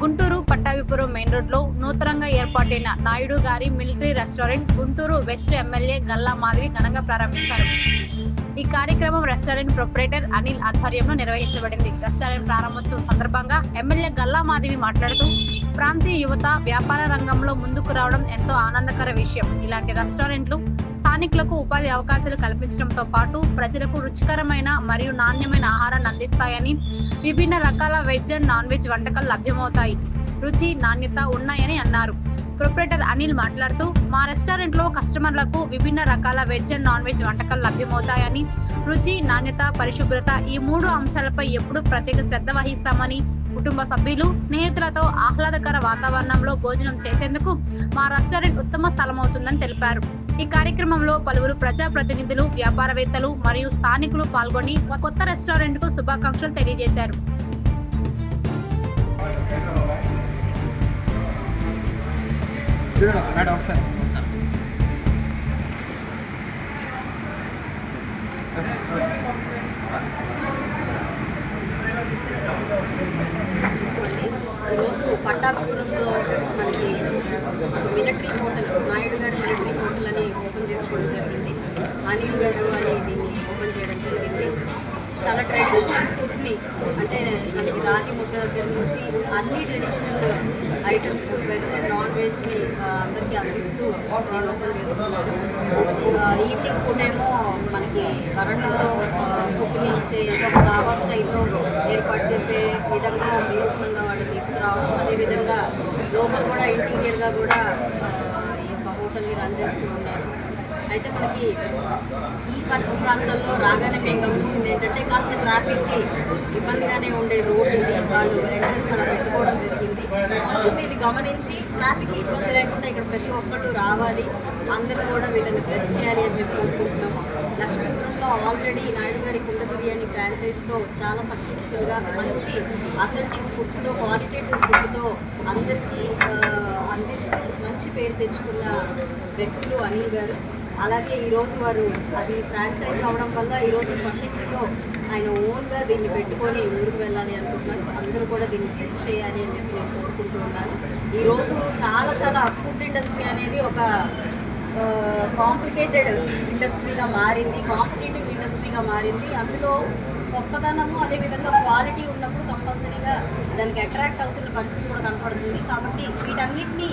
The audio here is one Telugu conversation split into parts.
గుంటూరు పట్టాభిపురం మెయిన్ రోడ్లో నూతనంగా ఏర్పాటైన నాయుడు గారి military restaurant Guntur west MLA Galla Madhavi ఘనంగా ప్రారంభించారు. ఈ కార్యక్రమం రెస్టారెంట్ ప్రొపరేటర్ అనిల్ ఆధ్వర్యంలో నిర్వహించబడింది. రెస్టారెంట్ ప్రారంభోత్సవం సందర్భంగా ఎమ్మెల్యే గల్లా మాధవి మాట్లాడుతూ ప్రాంతీయ యువత వ్యాపార రంగంలో ముందుకు రావడం ఎంతో ఆనందకర విషయం. ఇలాంటి రెస్టారెంట్లు స్థానికులకు ఉపాధి అవకాశాలు కల్పించడంతో పాటు ప్రజలకు రుచికరమైన మరియు నాణ్యమైన ఆహారాన్ని అందిస్తాయని విభిన్న రకాల వెజ్ అండ్ నాన్ వెజ్ వంటకాలు లభ్యమవుతాయి. రుచి నాణ్యత ఉన్నాయని అన్నారు. ప్రొపరేటర్ అనిల్ మాట్లాడుతూ మా రెస్టారెంట్లో కస్టమర్లకు విభిన్న రకాల వెజ్ అండ్ నాన్ వెజ్ వంటకాలు లభ్యమవుతాయని రుచి నాణ్యత పరిశుభ్రత ఈ మూడు అంశాలపై ఎప్పుడూ ప్రత్యేక శ్రద్ధ వహిస్తామని కుటుంబ సభ్యులు స్నేహితులతో ఆహ్లాదకర వాతావరణంలో భోజనం చేసేందుకు మా రెస్టారెంట్ ఉత్తమ స్థలం అవుతుందని తెలిపారు. ఈ కార్యక్రమంలో పలువురు ప్రజా ప్రతినిధులు వ్యాపారవేత్తలు మరియు స్థానికులు పాల్గొని కొత్త రెస్టారెంట్కు శుభాకాంక్షలు తెలియజేశారు. చూడండి మేడం ఒకసారి. ఈరోజు పట్టాభిపురంలో మనకి ఒక మిలిటరీ హోటల్ నాయుడు గారి మిలిటరీ హోటల్ అని ఓపెన్ చేసుకోవడం జరిగింది అనిల్ గారు అని దీన్ని ఓపెన్ చేయడం జరిగింది. చాలా ట్రెడిషనల్ ఫుడ్ని అంటే మనకి రాగి ముద్ద దగ్గర నుంచి అన్ని traditional items veg and non వెజ్ని అందరికీ అందిస్తూ నేను ఓపెన్ చేసుకున్నాను ఈవినింగ్ ఫుడ్ ఏమో మనకి కరెంటులో ఫుడ్ని ఇచ్చే ఏదో ఒక దాబా స్టైల్లో ఏర్పాటు చేసే విధంగా వినూత్నంగా వాళ్ళు తీసుకురావడం. అదేవిధంగా లోపల కూడా ఇంటీరియర్గా కూడా ఈ యొక్క హోటల్ని రన్ చేస్తూ ఉన్నారు. అయితే మనకి ఈ పరిసర ప్రాంతాల్లో రాగానే మేము గమనించింది ఏంటంటే కాస్త ట్రాఫిక్కి ఇబ్బందిగానే ఉండే రోడ్ వాళ్ళు ఎంట్రన్స్ అలా పెట్టుకోవడం జరిగింది. కొంచెం దీన్ని గమనించి ట్రాఫిక్ ఇబ్బంది లేకుండా ఇక్కడ ప్రతి ఒక్కళ్ళు రావాలి. అందరూ కూడా వీళ్ళని ప్రెస్ చేయాలి అని చెప్పి కోరుకుంటున్నాము లక్ష్మీపురంలో ఆల్రెడీ నాయుడు గారి కుండ బిర్యానీ ఫ్రాంచైజ్తో చాలా సక్సెస్ఫుల్గా మంచి అథెంటిక్ ఫుడ్తో క్వాలిటేటివ్ ఫుడ్తో అందరికీ అందిస్తూ మంచి పేరు తెచ్చుకున్న వ్యక్తులు అనిల్ గారు. అలాగే ఈరోజు వారు అది ఫ్రాంచైజ్ అవడం వల్ల ఈరోజు స్వశక్తితో ఆయన ఓన్గా దీన్ని పెట్టుకొని ముందుకు వెళ్ళాలి అనుకుంటున్నాను అందరూ కూడా దీన్ని ప్రెస్ చేయాలి అని చెప్పి నేను కోరుకుంటూ ఉన్నాను. ఈరోజు చాలా చాలా ఫుడ్ ఇండస్ట్రీ అనేది ఒక కాంప్లికేటెడ్ ఇండస్ట్రీగా మారింది కాంపిటేటివ్ ఇండస్ట్రీగా మారింది. అందులో కొత్తదనము అదేవిధంగా క్వాలిటీ ఉన్నప్పుడు కంపల్సరీగా దానికి అట్రాక్ట్ అవుతున్న పరిస్థితి కూడా కనపడుతుంది. కాబట్టి వీటన్నిటిని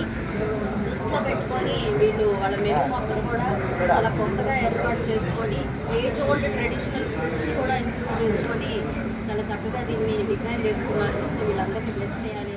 దృష్టిలో పెట్టుకొని వీళ్ళు వాళ్ళ మెను మొత్తం కూడా చాలా కొత్తగా ఏర్పాటు చేసుకొని ఏజ్ ఓల్డ్ ట్రెడిషనల్ ఫుడ్స్ని కూడా ఇంక్లూడ్ చేసుకొని చాలా చక్కగా దీన్ని డిజైన్ చేసుకున్నారు. సో వీళ్ళందరినీ బ్లెస్ చేయాలి